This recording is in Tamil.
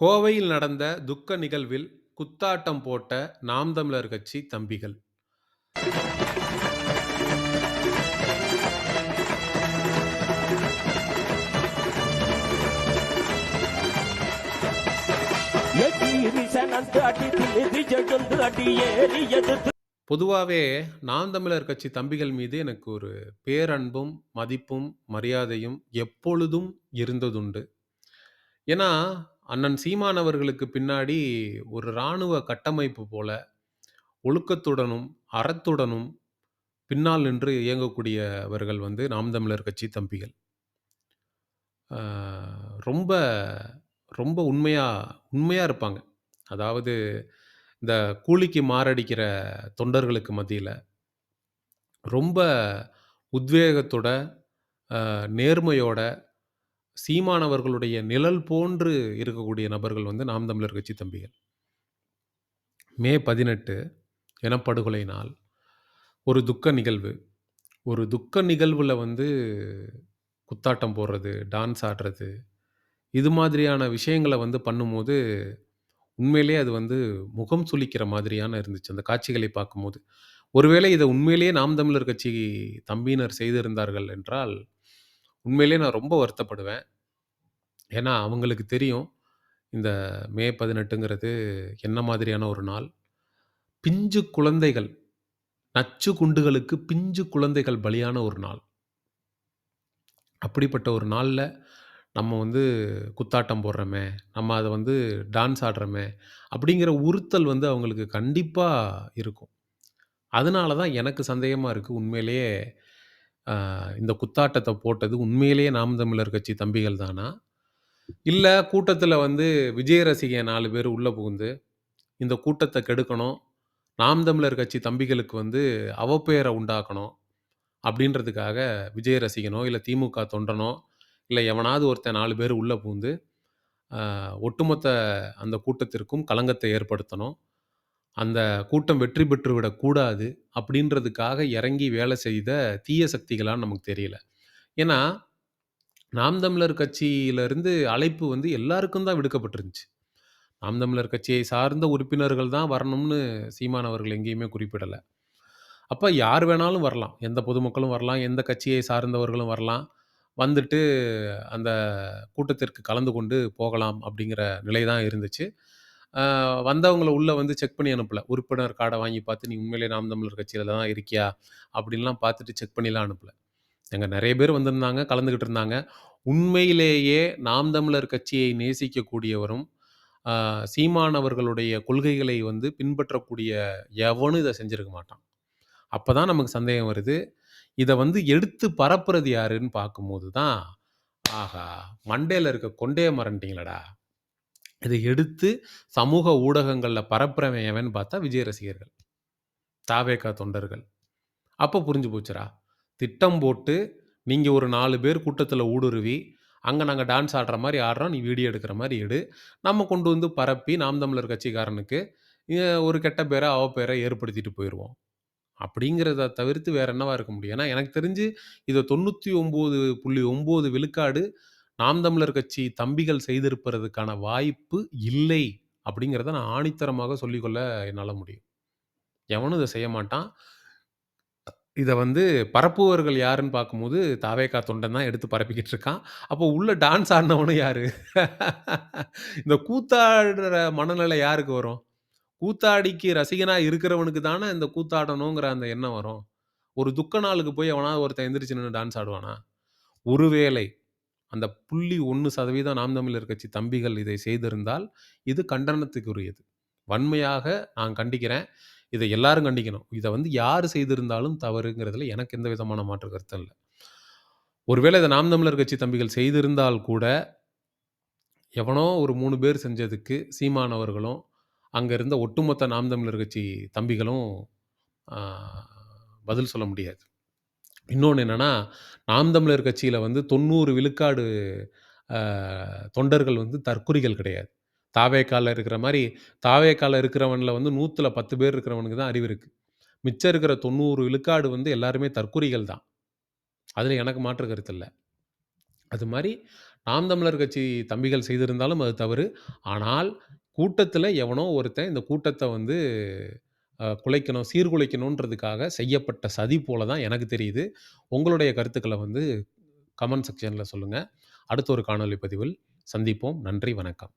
கோவையில் நடந்த துக்க நிகழ்வில் குத்தாட்டம் போட்ட நாம் தமிழர் கட்சி தம்பிகள். பொதுவாகவே நாம் தமிழர் கட்சி தம்பிகள் மீது எனக்கு ஒரு பேரன்பும், மதிப்பும், மரியாதையும் எப்பொழுதும் இருந்ததுண்டு. ஏன்னா, அண்ணன் சீமான் அவர்களுக்கு பின்னாடி ஒரு ராணுவ கட்டமைப்பு போல, ஒழுக்கத்துடனும், அறத்துடனும் பின்னால் நின்று இயங்கக்கூடியவர்கள் வந்து நாம் தமிழர் கட்சி தம்பிகள். ரொம்ப ரொம்ப உண்மையாக உண்மையாக இருப்பாங்க. அதாவது இந்த கூலிக்கு மாரடிக்கிற தொண்டர்களுக்கு மத்தியில் ரொம்ப உத்வேகத்தோட, நேர்மையோட, சீமானவர்களுடைய நிழல் போன்று இருக்கக்கூடிய நபர்கள் வந்து நாம் தமிழர் கட்சி தம்பிகள். மே 18 இனப்படுகொலை நாள். ஒரு துக்க நிகழ்வு. ஒரு துக்க நிகழ்வில் வந்து குத்தாட்டம் போடுறது, டான்ஸ் ஆடுறது, இது மாதிரியான விஷயங்களை வந்து பண்ணும்போது, உண்மையிலே அது வந்து முகம் சுளிக்கிற மாதிரியான இருந்துச்சு. அந்த காட்சிகளை பார்க்கும்போது. ஒருவேளை இதை உண்மையிலேயே நாம் தமிழர் கட்சி தம்பியினர் செய்திருந்தார்கள் என்றால், உண்மையிலேயே நான் ரொம்ப வருத்தப்படுவேன். ஏன்னா, அவங்களுக்கு தெரியும். இந்த மே 18ங்கிறது என்ன மாதிரியான ஒரு நாள். பிஞ்சு குழந்தைகள், நச்சு குண்டுகளுக்கு பிஞ்சு குழந்தைகள் பலியான ஒரு நாள். அப்படிப்பட்ட ஒரு நாள்ல, நம்ம வந்து குத்தாட்டம் போடுறோமே, நம்ம அத வந்து டான்ஸ் ஆடுறோமே, அப்படிங்கிற உறுத்தல் வந்து அவங்களுக்கு கண்டிப்பா இருக்கும். அதனால தான் எனக்கு சந்தேகமா இருக்கு. உண்மையிலேயே இந்த குத்தாட்டத்தை போட்டது உண்மையிலேயே நாம் தமிழர் கட்சி தம்பிகள் தானா? இல்ல கூட்டத்தில் வந்து விஜய் ரசிகன் 4 பேர் உள்ள புகுந்து, இந்த கூட்டத்த கெடுக்கணும். நாம் தமிழர் கட்சி தம்பிகளுக்கு வந்து அவப்பெயர உண்டாக்கணும். அப்படின்றதுக்காக விஜய் ரசிகனோ, இல்ல திமுக தொண்டனோ, இல்ல எவனாவது ஒருத்தன் 4 பேர் உள்ள புகுந்து, ஒட்டுமொத்த அந்த கூட்டத்திற்கும் களங்கத்தை ஏற்படுத்தணும். அந்த கூட்டம் வெற்றி பெற்று விடக்கூடாது அப்படின்றதுக்காக இறங்கி வேலை செய்த தீய சக்திகளான்னு நமக்கு தெரியல. ஏன்னா, நாம் தமிழர் கட்சியிலருந்து அழைப்பு வந்து எல்லாருக்கும் தான் விடுக்கப்பட்டிருந்துச்சு. நாம் தமிழர் கட்சியை சார்ந்த உறுப்பினர்கள் தான் வரணும்னு சீமான் அவர்கள் எங்கேயுமே குறிப்பிடல. அப்ப யார் வேணாலும் வரலாம். எந்த பொதுமக்களும் வரலாம். எந்த கட்சியை சார்ந்தவர்களும் வரலாம். வந்துட்டு அந்த கூட்டத்திற்கு கலந்து கொண்டு போகலாம் அப்படிங்கிற நிலை தான் இருந்துச்சு. வந்தவங்களை வந்தவங்கள வந்து செக் பண்ணி அனுப்பல. உறுப்பினர் கார்டை வாங்கி பார்த்து, "நீ உண்மையிலே நாம் தமிழர் கட்சியில் தான் இருக்கியா?" அப்படின்லாம் பார்த்துட்டு செக் பண்ணிலாம் அனுப்பல. எங்கள் நிறைய பேர் வந்திருந்தாங்க, கலந்துக்கிட்டு இருந்தாங்க. உண்மையிலேயே நாம் தமிழர் கட்சியை நேசிக்கக்கூடியவரும், சீமானவர்களுடைய கொள்கைகளை வந்து பின்பற்றக்கூடிய எவனும் இதை செஞ்சிருக்க மாட்டான். அப்போ தான் நமக்கு சந்தேகம் வருது. இதை வந்து எடுத்து பரப்புறது யாருன்னு பார்க்கும்போது தான், ஆஹா! மண்டேல இருக்க கொண்டே மறந்துட்டீங்களேடா! இத எடுத்து சமூக ஊடகங்கள்ல பரப்புறவன் எவன்னு பார்த்தா விஜய் ரசிகர்கள். தவேகா தொண்டர்கள். அப்ப புரிஞ்சு போச்சுடா. திட்டம் போட்டு, நீங்க ஒரு 4 பேர் கூட்டத்தில் ஊடுருவி, அங்க நாங்க டான்ஸ் ஆடுற மாரி ஆடுறோம். நீ வீடியோ எடுக்கிற மாரி எடு. நம்ம கொண்டு வந்து பரப்பி நாம் தமிழர் கட்சிக்காரனுக்கு எ ஒரு கெட்ட பேர, அவப்பெயர ஏற்படுத்திட்டு போயிருவோம். அப்படிங்கிறத தவிர்த்து வேற என்னவா இருக்க முடியும்? ஏன்னா எனக்கு தெரிஞ்சு இத 99.9 விழுக்காடு நாம் தமிழர் கட்சி தம்பிகள் செய்திருப்பதற்கான வாய்ப்பு இல்லை. அப்படிங்கிறத நான் ஆணித்தரமாக சொல்லிக்கொள்ள என்னால் முடியும். எவனும் இதை செய்ய மாட்டான். இதை வந்து பரப்புபவர்கள் யாருன்னு பார்க்கும்போது, தாவேகா தொண்டன் தான் எடுத்து பரப்பிக்கிட்டு இருக்கான். அப்போ உள்ள டான்ஸ் ஆடினவனும் யாரு? இந்த கூத்தாடுற மனநிலை யாருக்கு வரும்? கூத்தாடிக்கு ரசிகனாக இருக்கிறவனுக்கு தானே இந்த கூத்தாடணுங்கிற அந்த எண்ணம் வரும். ஒரு துக்க நாளுக்கு போய் எவனாவது ஒருத்தன் எந்திரிச்சு நின்று டான்ஸ் ஆடுவானா? ஒருவேளை அந்த 0.1% நாம் தமிழர் கட்சி தம்பிகள் இதை செய்திருந்தால், இது கண்டனத்துக்குரியது. வன்மையாக நான் கண்டிக்கிறேன். இதை எல்லாரும் கண்டிக்கணும். இதை வந்து யார் செய்திருந்தாலும் தவறுங்கிறதுல எனக்கு எந்த விதமான மாற்று கருத்தும் இல்லை ஒருவேளை இதை நாம் தமிழர் கட்சி தம்பிகள் செய்திருந்தால் கூட, எவனோ ஒரு மூணு பேர் செஞ்சதுக்கு சீமான் அவர்களும், இருந்த ஒட்டுமொத்த நாம் தமிழர் கட்சி தம்பிகளும் பதில் சொல்ல முடியாது. இன்னொன்னு என்னன்னா, நாம் தமிழர் கட்சியில வந்து 90 விழுக்காடு அ தொண்டர்கள் வந்து தற்குறிகள் கிடையாது. தாவேக்காலில் இருக்கிற மாரி, தாவேகால இருக்கிறவன்ல வந்து 100ல 10 பேர் இருக்கிறவனுக்கு தான் அறிவு இருக்கு. மிச்சம் இருக்கிற 90 விழுக்காடு வந்து எல்லாருமே தற்குறிகள் தான். அதுல எனக்கு மாற்று கருத்து இல்ல. அது மாரி நாம் தமிழர் கட்சி தம்பிகள் செய்திருந்தாலும் அது தவறு. ஆனால், கூட்டத்தில எவனோ ஒருத்தன் இந்த கூட்டத்த வந்து அ குலைக்கணும், சீர்குலைக்கணுன்றதுக்காக செய்யப்பட்ட சதி போல தான் எனக்கு தெரியுது. உங்களுடைய கருத்துக்கள வந்து கமெண்ட் செக்ஷன்ல சொல்லுங்க. அடுத்த ஒரு காணொளி பதிவில் சந்திப்போம். நன்றி, வணக்கம்.